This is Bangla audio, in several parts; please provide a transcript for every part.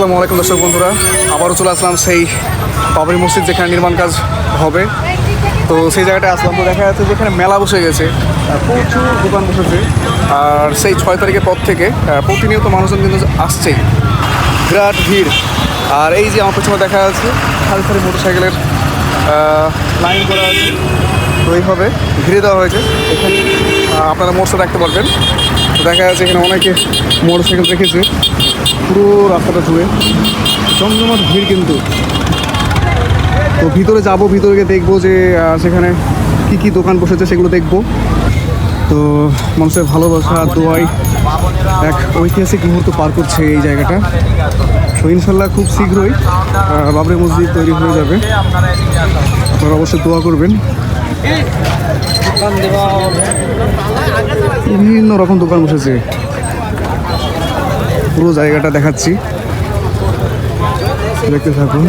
আসসালামু আলাইকুম দর্শক বন্ধুরা, আবারও চলে আসলাম সেই বাবরি মসজিদ যেখানে নির্মাণ কাজ হবে। তো সেই জায়গাটায় আসলাম, তো দেখা যাচ্ছে যেখানে মেলা বসে গেছে প্রচুর দোকান বসেছে। আর সেই ছয় তারিখের পর থেকে প্রতিনিয়ত মানুষজন কিন্তু আসছেই। বিরাট ভিড়। আর এই যে আমার পেছনে দেখা যাচ্ছে সারি সারি মোটর সাইকেলের লাইন করা আছে। তো এইভাবে ঘিরে দেওয়া হয়েছে। এখানে আপনারা মোটর রাখতে পারবেন। দেখা যাচ্ছে এখানে অনেকে মোটর সাইকেল রেখেছে পুরো রাস্তাটা জুড়ে। জমজমাট ভিড় কিন্তু। তো ভিতরে যাব, ভিতরে গিয়ে দেখব যে সেখানে কি কি দোকান বসেছে সেগুলো দেখব। তো মানুষের ভালোবাসা, দোয়াই এক ঐতিহাসিক মুহূর্ত পার করছে এই জায়গাটা। তো ইনশাল্লাহ খুব শীঘ্রই বাবরি মসজিদ তৈরি হয়ে যাবে। আপনারা অবশ্যই দোয়া করবেন। বিভিন্ন রকম দোকান বসেছে। পুরো জায়গাটা দেখাচ্ছি। দেখতে থাকুন।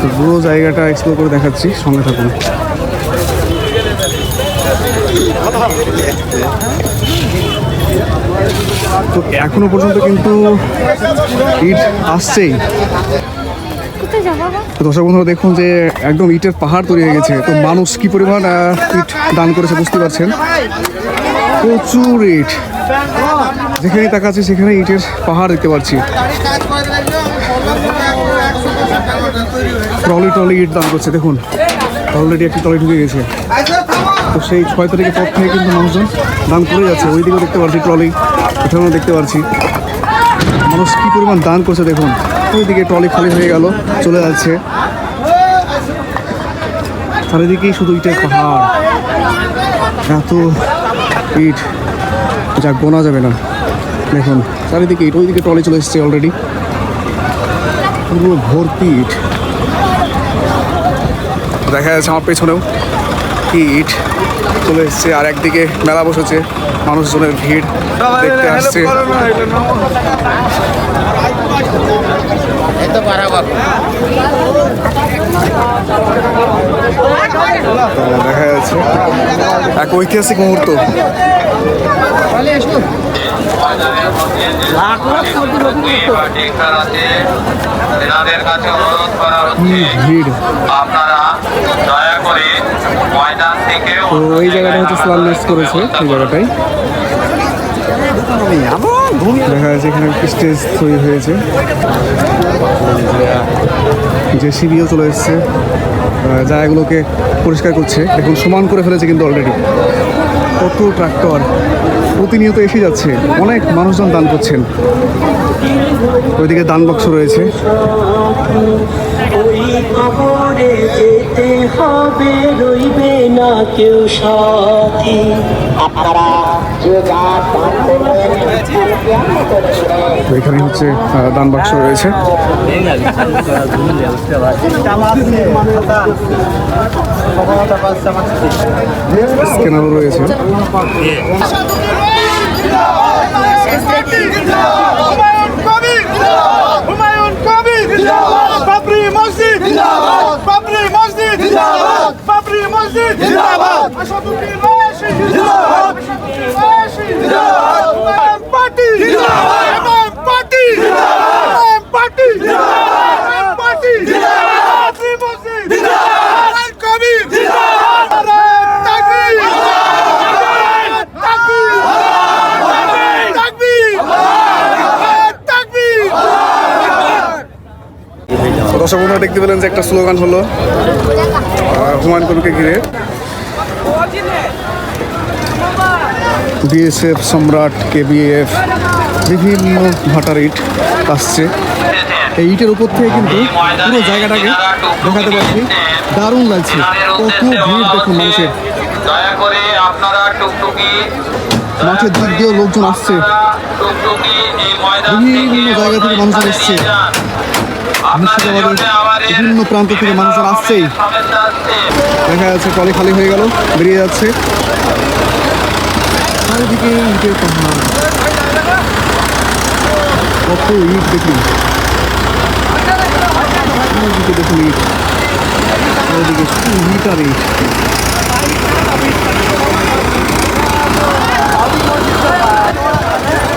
তো পুরো জায়গাটা এক্সপ্লোর করে দেখাচ্ছি। সঙ্গে থাকুন। তো এখনও পর্যন্ত কিন্তু ইট আসছেই। দর্শক বন্ধুরা দেখুন যে একদম ইটের পাহাড় তৈরি হয়ে গেছে। তো মানুষ কি পরিমাণ ইট দান করেছে বুঝতে পারছেন? প্রচুর ইট। যেখানে তাকাচ্ছি সেখানে ইটের পাহাড় দেখতে পাচ্ছি। ট্রলি ট্রলি ইট দান করছে দেখুন। অলরেডি একটি ট্রলি ঢুকে গেছে। তো সেই ছয় তারিখের পর থেকে কিন্তু মানুষজন দান করে যাচ্ছে। ওই দিকেও দেখতে পাচ্ছি ট্রলি। এখানেও দেখতে পাচ্ছি মানুষ কি পরিমাণ দান করছে দেখুন। ওইদিকে ট্রলি খালি হয়ে গেল, চলে যাচ্ছে। চারিদিকেই শুধু ইটের পাহাড়। এত ইট, যা গোনা যাবে না। দেখুন, চারিদিকে ইট, ওইদিকে ট্রলি চলে এসছে অলরেডি পুরো ভর্তি ইট। দেখা যাচ্ছে আমার পেছনেও কি ইট। চলে এসছে, আর একদিকে মেলা বসেছে, মানুষজনের ভিড় দেখতে আসছে। দেখা যাচ্ছে। এক ঐতিহাসিক মুহূর্ত। এনাদের কাছে অনুরোধ করা হচ্ছে। ভিড়। আপনারা দয়া করে ময়দান থেকে তো এই জায়গাটা হচ্ছে করেছে এই জায়গাটাই দেখা যাচ্ছে এখানে স্টেজ তৈরি হয়েছে। যে সিবিও চলে এসছে। জায়গাগুলোকে পরিষ্কার করছে। দেখুন সমান করে ফেলেছে কিন্তু অলরেডি কত ট্রাক্টর প্রতিনিয়ত এসে যাচ্ছে। অনেক মানুষজন দান করছেন। ওইদিকে দান বক্স রয়েছে। যেতে হবে রইবে না কেউ সাথী। আপনারা এখানে হচ্ছে দান বাক্স রয়েছে। স্ক্যানারও রয়েছে কবির হুমায়ুন কবির বাবরি মসজিদ বাবরি মসজিদ বাবরি ওয়াইসি ওয়াইসি ইমাম পার্টি তাকবীর তো দর্শক দেখতে পেলেন যে একটা স্লোগান হলো হুমায়ুন কবিরকে ঘিরে। বিএসএফ, সম্রাট, কেবিএফ, বিভিন্ন ভাটার ইট আসছে। এই ইটের উপর থেকে কিন্তু পুরো জায়গাটাকে দেখাতে পারছি দারুণ লাগছে। কত ভিড় দেখুন মানুষের। মাঠের দিক দিয়েও লোকজন আসছে। বিভিন্ন জায়গা থেকে মানুষজন এসছে। বিভিন্ন প্রান্ত থেকে মানুষজন আসছেই। দেখা যাচ্ছে ট্রলি খালি হয়ে গেল, বেরিয়ে যাচ্ছে। চারিদিকে ইটের কত ইট দেখুন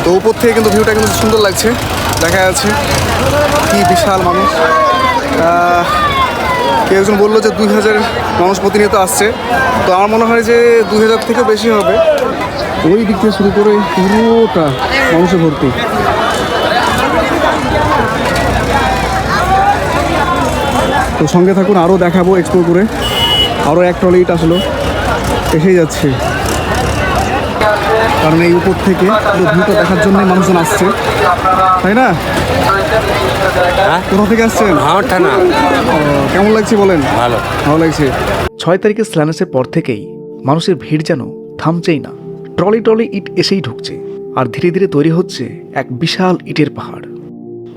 তো উপর থেকে কিন্তু ভিউটা কিন্তু সুন্দর লাগছে, দেখা যাচ্ছে। কি বিশাল মানুষ। কেউ একজন বলল যে দুই হাজার মানুষ প্রতিনিয়ত আসছে। তো আমার মনে হয় যে দুই হাজার থেকেও বেশি হবে। ওই দিক থেকে শুরু করে পুরোটা মানুষে ভর্তি। তো সঙ্গে থাকুন আরও দেখাবো এক্সপ্লোর করে। আরও এক ট্রলি ইট আসলো। এসেই যাচ্ছে। কারণ এই উপর থেকে পুরো ভিউটা দেখার জন্য মানুষজন আসছে। তাই না? কোথা থেকে আসছেন? কেমন লাগছে বলেন? ভালো। ভালো লাগছে। ছয় তারিখে স্ল্যানেসের পর থেকেই মানুষের ভিড় যেন থামছেই না। ট্রলি ট্রলি ইট এসেই ঢুকছে আর ধীরে ধীরে তৈরি হচ্ছে এক বিশাল ইটের পাহাড়।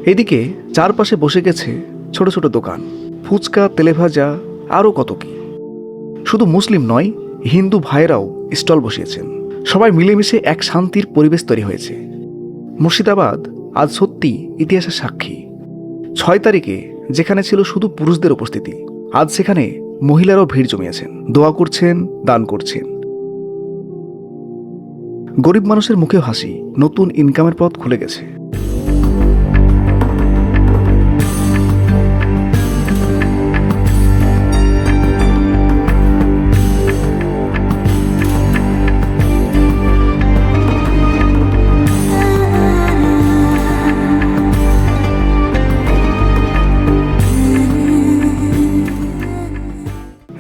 এদিকে চারপাশে বসে গেছে ছোট ছোট দোকান, ফুচকা, তেলেভাজা, আরও কত কি। শুধু মুসলিম নয়, হিন্দু ভাইয়েরাও স্টল বসিয়েছেন। সবাই মিলেমিশে এক শান্তির পরিবেশ তৈরি হয়েছে। মুর্শিদাবাদ আজ সত্যি ইতিহাসের সাক্ষী। ছয় তারিখে যেখানে ছিল শুধু পুরুষদের উপস্থিতি, আজ সেখানে মহিলারাও ভিড় জমিয়েছেন। দোয়া করছেন, দান করছেন। গরিব মানুষের মুখেও হাসি, নতুন ইনকামের পথ খুলে গেছে।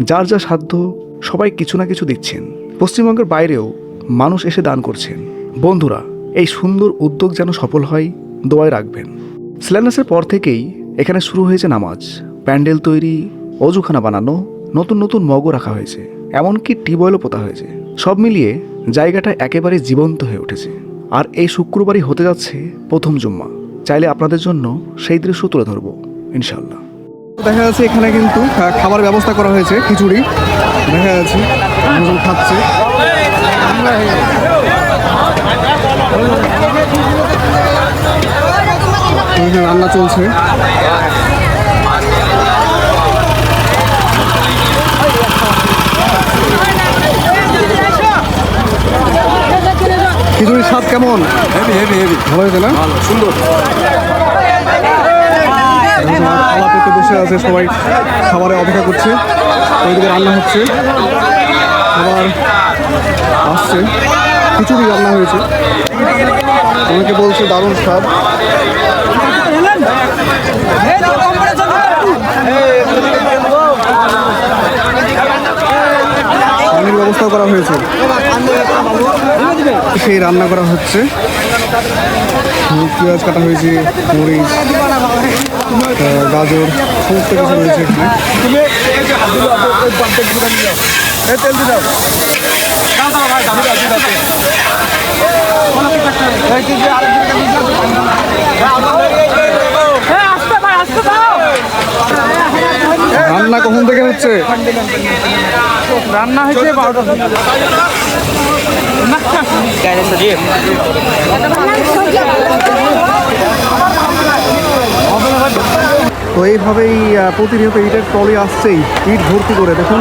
যার যা সাধ্য, সবাই কিছু না কিছু দিচ্ছেন। পশ্চিমবঙ্গের বাইরেও মানুষ এসে দান করছেন। বন্ধুরা, এই সুন্দর উদ্যোগ যেন সফল হয়, দোয়ায় রাখবেন। সিলেন্ডাসের পর থেকেই এখানে শুরু হয়েছে নামাজ। প্যান্ডেল তৈরি, অজুখানা বানানো, নতুন নতুন মগও রাখা হয়েছে। এমনকি টিউবওয়েলও পোতা হয়েছে। সব মিলিয়ে জায়গাটা একেবারে জীবন্ত হয়ে উঠেছে। আর এই শুক্রবারই হতে যাচ্ছে প্রথম জুম্মা। চাইলে আপনাদের জন্য সেই দৃশ্য তুলে ধরবো ইনশাল্লাহ দেখা যাচ্ছে এখানে কিন্তু খাবার ব্যবস্থা করা হয়েছে, খিচুড়ি। দেখা যাচ্ছে খাচ্ছে। রান্না চলছে। খিচুড়ির স্বাদ কেমন? হেভি হেভি হেভি ভালো হয়েছে না? সুন্দর। খাওয়া পেতে বসে আছে সবাই খাবারে অপেক্ষা করছে। ওইদিকে রান্না হচ্ছে। খাবার আসছে। খিচুড়ি রান্না হয়েছে। অনেকে বলছে দারুণ স্বাদ। পানির ব্যবস্থা করা হয়েছে। সেই রান্না করা হচ্ছে। পেঁয়াজ কাটা হয়েছে, মরিচ গাজর, সমস্ত কিছু রয়েছে এখানে। রান্না কখন থেকে হচ্ছে? রান্না হয়েছে বারোটা। তো এইভাবেই প্রতিনিয়ত ইটের ট্রলি আসছেই ইট ভর্তি করে দেখুন।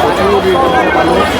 প্রচুর মানুষ